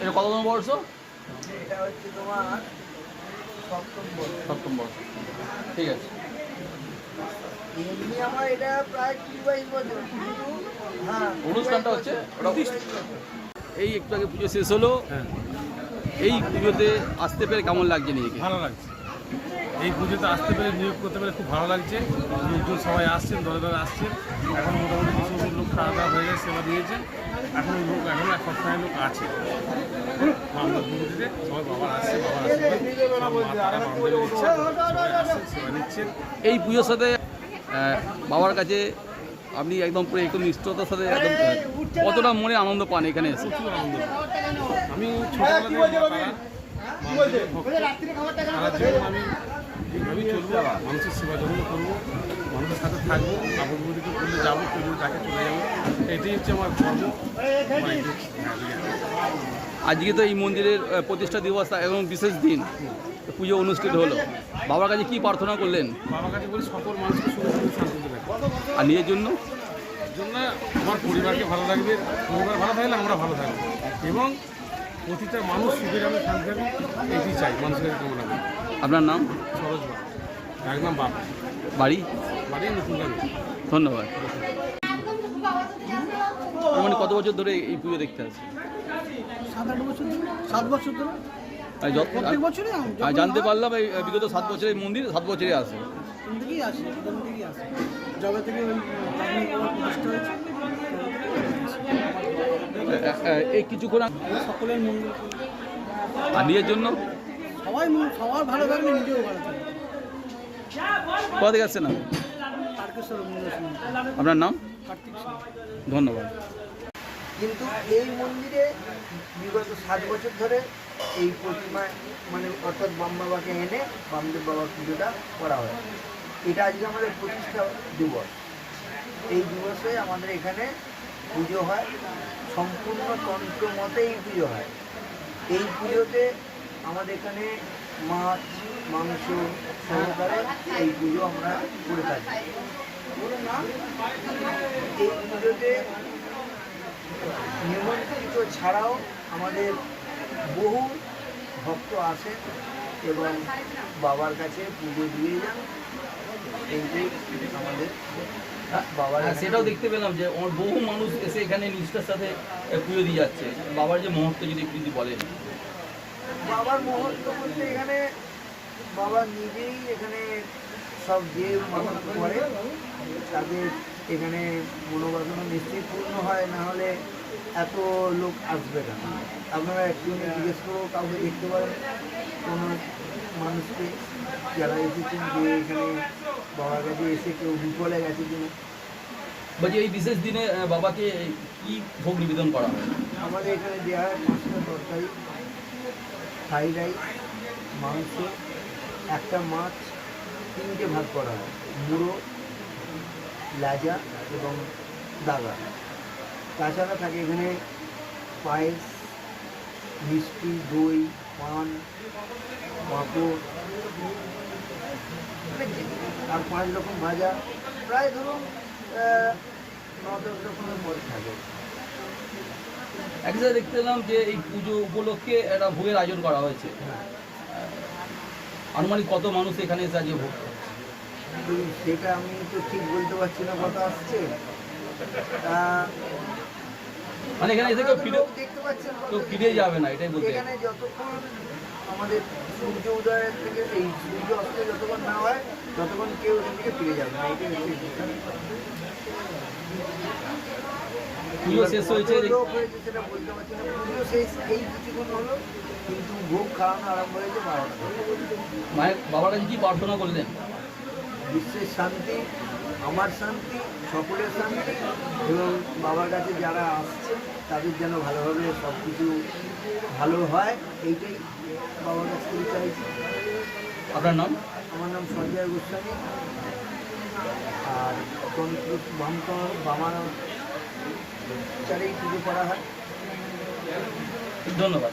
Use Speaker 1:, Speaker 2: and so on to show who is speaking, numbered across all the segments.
Speaker 1: এটা কত নম্বর বর্ষ
Speaker 2: এটা হচ্ছে তোমার সপ্তম বর্ষ।
Speaker 1: সপ্তম বর্ষ। ঠিক আছে।
Speaker 2: এমনি আমার এটা প্রায় কুড়ি বাইশ বছর হ্যাঁ
Speaker 1: অনুষ্ঠানটা হচ্ছে এই একটু আগে পুজো শেষ হলো।
Speaker 3: হ্যাঁ।
Speaker 1: এই পুজোতে আসতে পেরে কেমন লাগছে নিজেকে?
Speaker 3: ভালো লাগছে। এই পুজোতে আসতে পেরে নিয়োগ করতে পেরে খুব ভালো লাগছে। লোকজন সবাই আসছেন দলে দলে আসছেন। এখন মোটামুটি কিছু লোক খাওয়া দাওয়া হয়ে গেছে সেবা দিয়েছেন এখন লোক এখন এক সপ্তাহে লোক আছে। পুজোতে সবাই আসছে আসছে
Speaker 1: এই পুজোর সাথে বাবার কাছে আপনি একদম পুরো একদম নিষ্ঠতার সাথে একদম কতটা মনে আনন্দ পান এখানে এসে।
Speaker 3: আমি ছোটবেলা আমি এইভাবেই চলবো মানুষের সেবা যত্ন করব মানুষের সাথে থাকব বিপদে করলে যাব কেউ তাকে চলে যাব। এটাই হচ্ছে আমার ধর্ম।
Speaker 1: আজকে তো এই মন্দিরের প্রতিষ্ঠা দিবস এবং বিশেষ দিন। পুজো অনুষ্ঠিত হলো। বাবার কাছে কি প্রার্থনা করলেন?
Speaker 3: বাবার কাছে বলি সকল মানুষকে সুখে
Speaker 1: আর নিজের জন্য?
Speaker 3: জন্য আমার পরিবারকে ভালো লাগবে পরিবার ভালো থাকলে আমরা ভালো থাকব। এবং প্রতিটা মানুষ সুখে যাবে শান্তি এটি চাই মানুষের কামনা
Speaker 1: আপনার নাম? বাড়ি।
Speaker 3: বাড়ি? নতুন
Speaker 1: ধন্যবাদ। মানে কত বছর ধরে এই পুজো দেখতে আসছে
Speaker 4: সাত আট বছর ধরে সাত বছর ধরে। প্রত্যেক বছরই আম-
Speaker 1: আর
Speaker 4: যখন
Speaker 1: জানতে পারলাম এই বিগত সাত বছরের মন্দির সাত বছরই আসে।
Speaker 4: থেকেই থেকেই থেকে
Speaker 1: এই কিছুক্ষণ
Speaker 4: সকলের করি।
Speaker 1: আর নিজের জন্য?
Speaker 4: সবাই সবার ভালো নিজেও ভালো থাকবে।
Speaker 1: কোথা থেকে আসছেন আপনার নাম? ধন্যবাদ।
Speaker 2: কিন্তু এই মন্দিরে বিগত সাত বছর ধরে এই প্রতিমা মানে অর্থাৎ বাম বাবাকে এনে বামদেব বাবার পুজোটা করা হয়। এটা আজকে আমাদের প্রতিষ্ঠা দিবস। এই দিবসে আমাদের এখানে পুজো হয়। সম্পূর্ণ তন্ত্র মতেই পুজো হয়। এই পুজোতে আমাদের এখানে মাছ মাংস সহকারে এই পুজো আমরা করে থাকি। এই পুজোতে নিমন্ত্রিত ছাড়াও আমাদের বহু ভক্ত আসেন এবং বাবার কাছে পুজো দিয়ে যান। আমাদের বাবার
Speaker 1: হ্যাঁ, সেটাও দেখতে পেলাম যে ওর বহু মানুষ এসে এখানে নিষ্ঠার সাথে পুজো দিয়ে যাচ্ছে। বাবার যে মুহূর্ত যদি একটু যদি বলেন।
Speaker 2: বাবার মুহূর্ত বলতে এখানে বাবা নিজেই এখানে সব যে করে। তাদের এখানে মনোবাসনা নিশ্চয়ই পূর্ণ হয় না হলে এত লোক আসবে না। আপনারা একটু জিজ্ঞেস করব কাউকে দেখতে পারেন। কোনো মানুষকে যারা এসেছেন যে এখানে বাবার কাছে এসে কেউ বিফলে গেছে কিনা।
Speaker 1: বলছি এই বিশেষ দিনে বাবাকে কি ভোগ নিবেদন করা হয়?
Speaker 2: আমাদের এখানে দেওয়া হয় পাঁচটা তরকারি। ফ্রাইড রাইস মাংস, একটা মাছ, তিনটে ভাগ করা হয়, মুড়ো, লাজা এবং দাগা। তাছাড়া থাকে এখানে পায়েস, মিষ্টি, দই, পান, পাঁপড়, আর পাঁচ রকম ভাজা। প্রায় ধরুন ন দশ রকমের পদ থাকে
Speaker 1: একসাথে দেখতে পেলাম যে এই পুজো উপলক্ষে একটা ভোগের আয়োজন করা হয়েছে আনুমানিক কত মানুষ এখানে এসে আজকে ভোগ?
Speaker 2: সেটা আমি তো ঠিক বলতে পারছি না কত আসছে
Speaker 1: মানে এখানে এসে কেউ ফিরে
Speaker 2: দেখতে পাচ্ছেন
Speaker 1: কেউ ফিরে যাবে না এটাই বলতে
Speaker 2: এখানে যতক্ষণ আমাদের সূর্য উদয়ের থেকে এই সূর্য অস্ত যতক্ষণ না হয় ততক্ষণ কেউ এখান থেকে ফিরে যাবে না এটাই।
Speaker 1: পুজো শেষ হয়েছে।
Speaker 2: কত লোক হয়েছে সেটা বলতে পারছি না। পুজো শেষ এই কিছুক্ষণ হলো কিন্তু ভোগ খাওয়ানো আরম্ভ হয়েছে বারোটা
Speaker 1: মায়ের বাবার কাছে কি প্রার্থনা করলেন?
Speaker 2: বিশ্বের শান্তি আমার শান্তি সকলের শান্তি এবং বাবার কাছে যারা আসছে তাদের যেন ভালোভাবে সব কিছু ভালো হয় এইটাই বাবার কাছ থেকে চাইছি।
Speaker 1: আপনার নাম?
Speaker 2: আমার নাম সঞ্জয় গোস্বামী। আর তন্ত্র বামত পুজো করা হয়।
Speaker 1: ধন্যবাদ।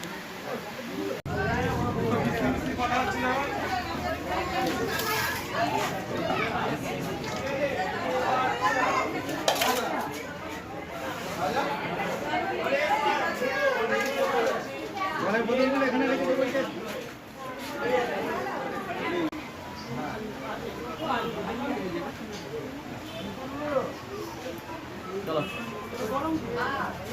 Speaker 2: হ্যাঁ